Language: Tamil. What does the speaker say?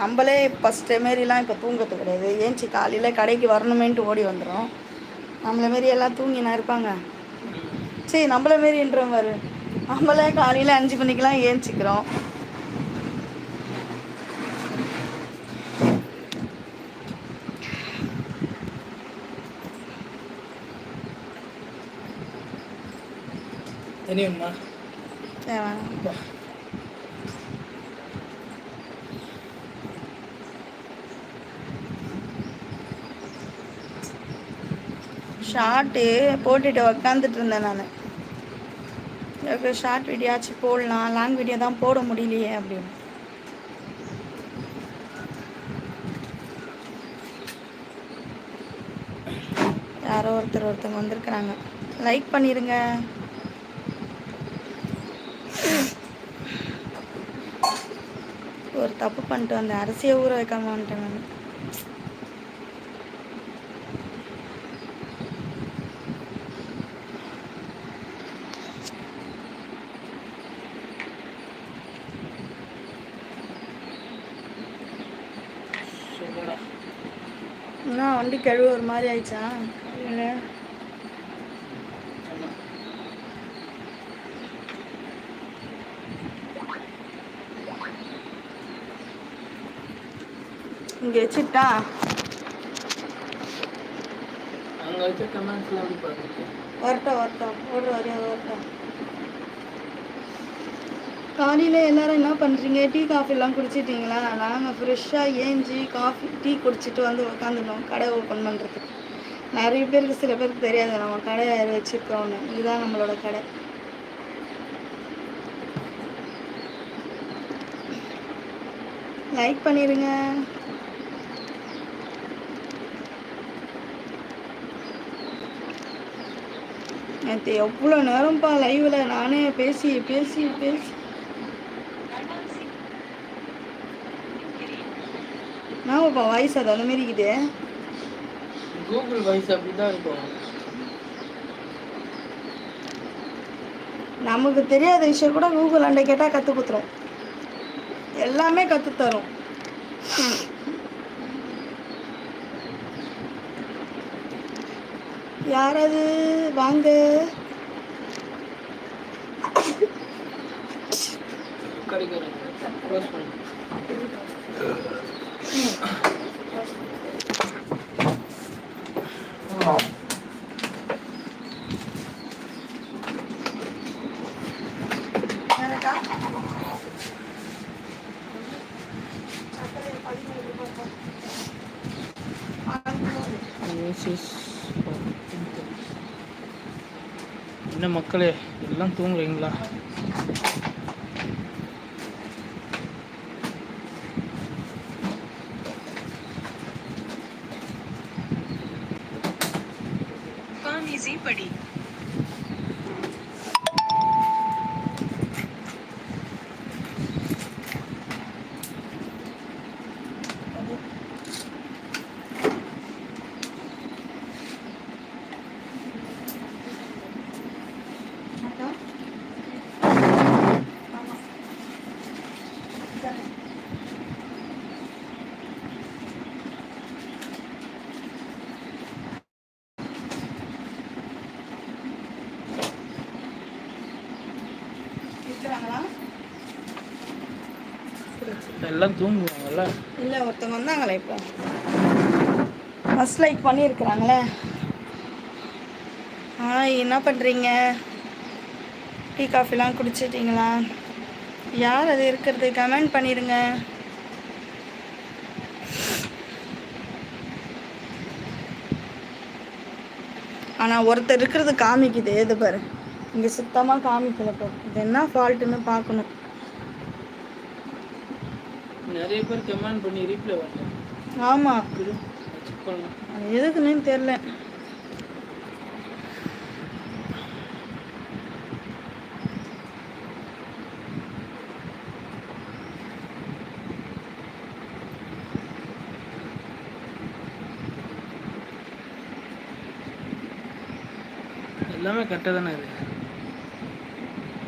நம்மளே ஃபஸ்ட்டு மாரிலாம் இப்போ தூங்குறது கிடையாது. ஏன்ச்சி காலையில் கடைக்கு வரணுமேன்ட்டு ஓடி வந்துடும் நம்மளை மாரி எல்லாம் தூங்கினா இருப்பாங்க. சரி நம்மள மாரின்ற மாதிரி நம்மளே காலையில் அஞ்சு மணிக்கெலாம் ஏஞ்சிக்கிறோம். தனி ஷார்ட்டு போட்டுட்டு உக்காந்துட்டு இருந்தேன் நான். எனக்கு ஷார்ட் வீடியோச்சும் போடலாம். லாங் வீடியோ தான் போட முடியலையே அப்படின்னு. யாரோ ஒருத்தர் ஒருத்தவங்க வந்திருக்கிறாங்க. லைக் பண்ணிடுங்க ஒரு தப்பு பண்ணிட்டு வந்தேன் அரிசியை ஊற வைக்காம வந்துட்டேன் நான். என்ன வண்டி கழுவு ஒரு மாதிரி ஆயிடுச்சா? இல்லை. இங்கே வச்சுட்டா? வரட்டும் வரட்டும். ஓடுற வரையும் வரட்டும். காலையில் எல்லாரும் என்ன பண்ணுறீங்க டீ காஃபிலாம் குடிச்சிட்டிங்களா? நாங்கள் ஃப்ரெஷ்ஷாக ஏஞ்சி காஃபி டீ குடிச்சிட்டு வந்து உக்காந்துட்டோம் கடை ஓப்பன் பண்ணுறதுக்கு நிறைய பேருக்கு சில பேருக்கு தெரியாது. நம்ம கடை வச்சுருக்கோன்னு இதுதான் நம்மளோட கடை. லைக் பண்ணிடுங்க நேற்று எவ்வளோ நேரம்ப்பா லைவில் நானே பேசி பேசி பேசி. நாமப்பா வாய்ஸ் அது அந்த மாரி இருக்குது. கூகுள் வாய்ஸ் அப்படிதான் இருக்கும். நமக்கு தெரியாத விஷயம் கூட கூகுள் அண்டை கேட்டால் கற்றுக் கொடுத்துரும். எல்லாமே கற்றுத் தரும். யாராவது வாங்க. கிடைக்கிறேன் என்ன மக்களே எல்லாம் தூங்குறீங்களா? நான் இசைப்படி எல்லாம் தூங்குவாங்கல்ல? இல்லை ஒருத்தவங்க வந்தாங்களே இப்போ. First like பண்ணியிருக்கிறாங்களே. ஆ என்ன பண்ணுறீங்க டீ காஃபிலாம் குடிச்சிட்டிங்களா? யார் அது இருக்கிறது? கமெண்ட் பண்ணிடுங்க. ஆனால் ஒருத்தர் இருக்கிறது காமிக்குது. எது பாரு. இங்கே சுத்தமாக காமிக்கல இப்போ. இது என்ன ஃபால்ட்டுன்னு பார்க்கணும். நிறைய பேர் கமெண்ட் பண்ணி ரீப்ளை வரல ஆமாம் அது எதுக்குன்னு தெரில எல்லாமே கரெக்டாக தானே இருக்கு.